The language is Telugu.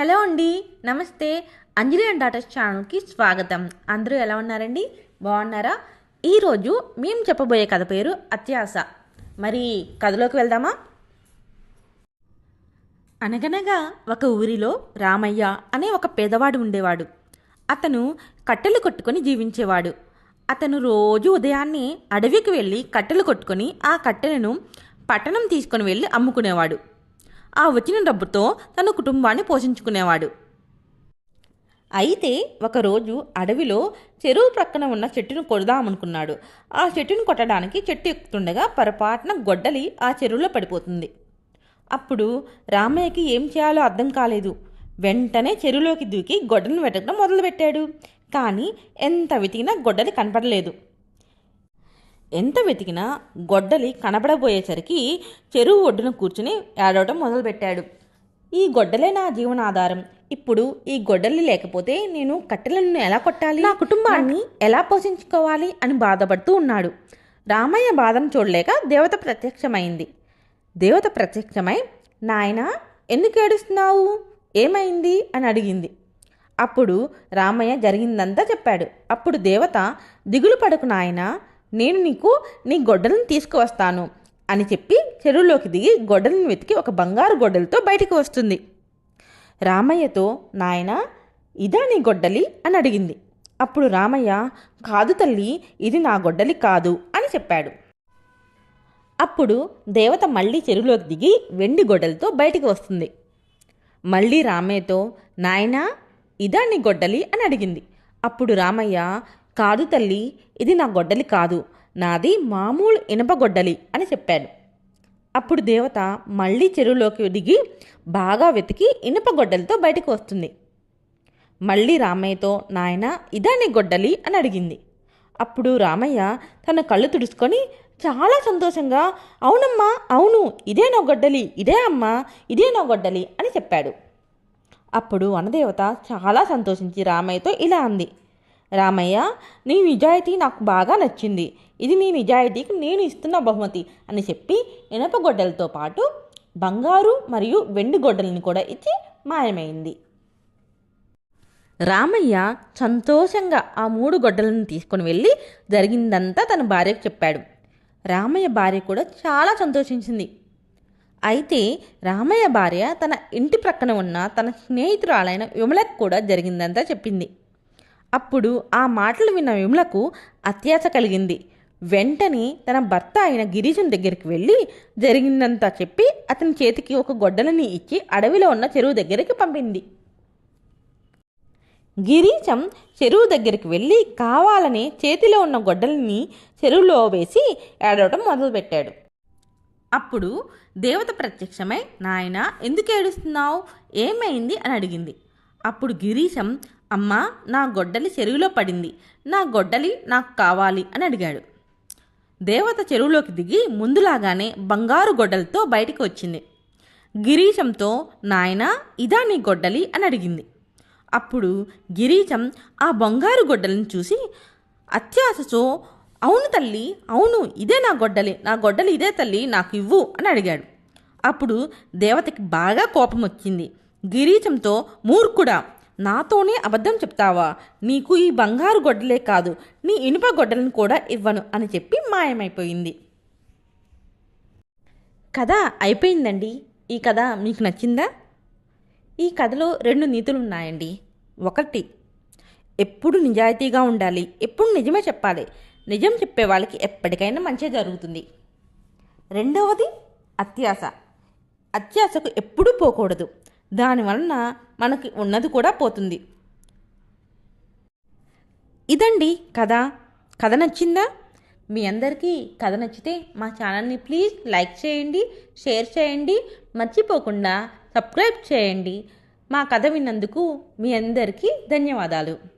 హలో అండి నమస్తే. అంజలి అండ్ డాటర్స్ ఛానల్కి స్వాగతం. అందరూ ఎలా ఉన్నారండి? బాగున్నారా? ఈరోజు మేము చెప్పబోయే కథ పేరు అత్యాస. మరి కథలోకి వెళ్దామా? అనగనగా ఒక ఊరిలో రామయ్య అనే ఒక పేదవాడు ఉండేవాడు. అతను కట్టెలు కొట్టుకొని జీవించేవాడు. అతను రోజు ఉదయాన్నే అడవికి వెళ్ళి కట్టెలు కొట్టుకొని ఆ కట్టెలను పట్టణం తీసుకొని వెళ్ళి అమ్ముకునేవాడు. ఆ వచ్చిన డబ్బుతో తన కుటుంబాన్ని పోషించుకునేవాడు. అయితే ఒకరోజు అడవిలో చెరువు ప్రక్కన ఉన్న చెట్టును కొడదామనుకున్నాడు. ఆ చెట్టును కొట్టడానికి చెట్టు ఎక్కుతుండగా పొరపాటున గొడ్డలి ఆ చెరువులో పడిపోతుంది. అప్పుడు రామయ్యకి ఏం చేయాలో అర్థం కాలేదు. వెంటనే చెరువులోకి దూకి గొడ్డలను వెతకడం మొదలుపెట్టాడు. కానీ ఎంత వెతికినా గొడ్డలి కనపడలేదు. ఎంత వెతికినా గొడ్డలి కనబడబోయేసరికి చెరువు ఒడ్డున కూర్చుని ఏడవటం మొదలుపెట్టాడు. ఈ గొడ్డలే నా జీవనాధారం. ఇప్పుడు ఈ గొడ్డలి లేకపోతే నేను కట్టెలను ఎలా కొట్టాలి? నా కుటుంబాన్ని ఎలా పోషించుకోవాలి అని బాధపడుతూ ఉన్నాడు. రామయ్య బాధను చూడలేక దేవత ప్రత్యక్షమైంది. దేవత ప్రత్యక్షమై నాయనా ఎందుకు ఏడుస్తున్నావు? ఏమైంది? అని అడిగింది. అప్పుడు రామయ్య జరిగిందంతా చెప్పాడు. అప్పుడు దేవత దిగులు పడకు నాయనా. నేను నీకు నీ గొడ్డలను తీసుకువస్తాను అని చెప్పి చెరువులోకి దిగి గొడ్డలను వెతికి ఒక బంగారు గొడ్డలతో బయటికి వస్తుంది. రామయ్యతో నాయనా ఇదా నీ గొడ్డలి? అని అడిగింది. అప్పుడు రామయ్య కాదు తల్లి ఇది నా గొడ్డలి కాదు అని చెప్పాడు. అప్పుడు దేవత మళ్ళీ చెరువులోకి దిగి వెండి గొడ్డలతో బయటికి వస్తుంది. మళ్ళీ రామయ్యతో నాయనా ఇదా నీ గొడ్డలి? అని అడిగింది. అప్పుడు రామయ్య కాదు తల్లి ఇది నా గొడ్డలి కాదు. నాది మామూలు ఇనప గొడ్డలి అని చెప్పాడు అప్పుడు దేవత మళ్ళీ చెరువులోకి దిగి బాగా వెతికి ఇనుప గొడ్డలితో బయటకు వస్తుంది. మళ్ళీ రామయ్యతో నాయన ఇదా నీ గొడ్డలి? అని అడిగింది. అప్పుడు రామయ్య తన కళ్ళు తుడుచుకొని చాలా సంతోషంగా అవునమ్మా అవును ఇదే నా గొడ్డలి ఇదే అమ్మా ఇదే నా గొడ్డలి అని చెప్పాడు. అప్పుడు వనదేవత చాలా సంతోషించి రామయ్యతో ఇలా అంది. రామయ్య నీ నిజాయితీ నాకు బాగా నచ్చింది. ఇది నీ నిజాయితీకి నేను ఇస్తున్న బహుమతి అని చెప్పి ఇనప గొడ్డలతో పాటు బంగారు మరియు వెండి గొడ్డలిని కూడా ఇచ్చి మాయమైంది. రామయ్య సంతోషంగా ఆ మూడు గొడ్డలను తీసుకొని వెళ్ళి జరిగిందంతా తన భార్యకు చెప్పాడు. రామయ్య భార్య కూడా చాలా సంతోషించింది. అయితే రామయ్య భార్య తన ఇంటి ప్రక్కన ఉన్న తన స్నేహితురాలైన విమలకు కూడా జరిగిందంతా చెప్పింది. అప్పుడు ఆ మాటలు విన్న విమలకు అత్యాశ కలిగింది. వెంటనే తన భర్త అయిన గిరీశం దగ్గరికి వెళ్ళి జరిగిందంతా చెప్పి అతని చేతికి ఒక గొడ్డలని ఇచ్చి అడవిలో ఉన్న చెరువు దగ్గరికి పంపింది. గిరీశం చెరువు దగ్గరికి వెళ్ళి కావాలని చేతిలో ఉన్న గొడ్డలిని చెరువులో వేసి ఏడవటం మొదలుపెట్టాడు. అప్పుడు దేవత ప్రత్యక్షమై నాయన ఎందుకు ఏడుస్తున్నావు? ఏమైంది? అని అడిగింది. అప్పుడు గిరీశం అమ్మా నా గొడ్డలి చెరువులో పడింది. నా గొడ్డలి నాకు కావాలి అని అడిగాడు. దేవత చెరువులోకి దిగి ముందులాగానే బంగారు గొడ్డలతో బయటికి వచ్చింది. గిరీశంతో నాయన ఇదా నీ గొడ్డలి అని అడిగింది. అప్పుడు గిరీశం ఆ బంగారు గొడ్డలిని చూసి అత్యాశతో అవును తల్లి అవును ఇదే నా గొడ్డలి నా గొడ్డలి ఇదే తల్లి నాకు ఇవ్వు అని అడిగాడు. అప్పుడు దేవతకి బాగా కోపం వచ్చింది గిరీశంతో మూర్ఖుడా నాతోనే అబద్ధం చెప్తావా? నీకు ఈ బంగారు గొడ్డలే కాదు నీ ఇనుప గొడ్డలను కూడా ఇవ్వను అని చెప్పి మాయమైపోయింది. కథ అయిపోయిందండి. ఈ కథ మీకు నచ్చిందా? ఈ కథలో రెండు నీతులు ఉన్నాయండి ఒకటి ఎప్పుడు నిజాయితీగా ఉండాలి ఎప్పుడు నిజమే చెప్పాలి. నిజం చెప్పే వాళ్ళకి ఎప్పటికైనా మంచి జరుగుతుంది. రెండవది అత్యాస అత్యాసకు ఎప్పుడూ పోకూడదు. దానివలన మనకి ఉన్నది కూడా పోతుంది. ఇదండి కథ. కథ నచ్చిందా? మీ అందరికీ కథ నచ్చితే మా ఛానల్ని ప్లీజ్ లైక్ చేయండి షేర్ చేయండి మర్చిపోకుండా సబ్స్క్రైబ్ చేయండి. మా కథ విన్నందుకు మీ అందరికీ ధన్యవాదాలు.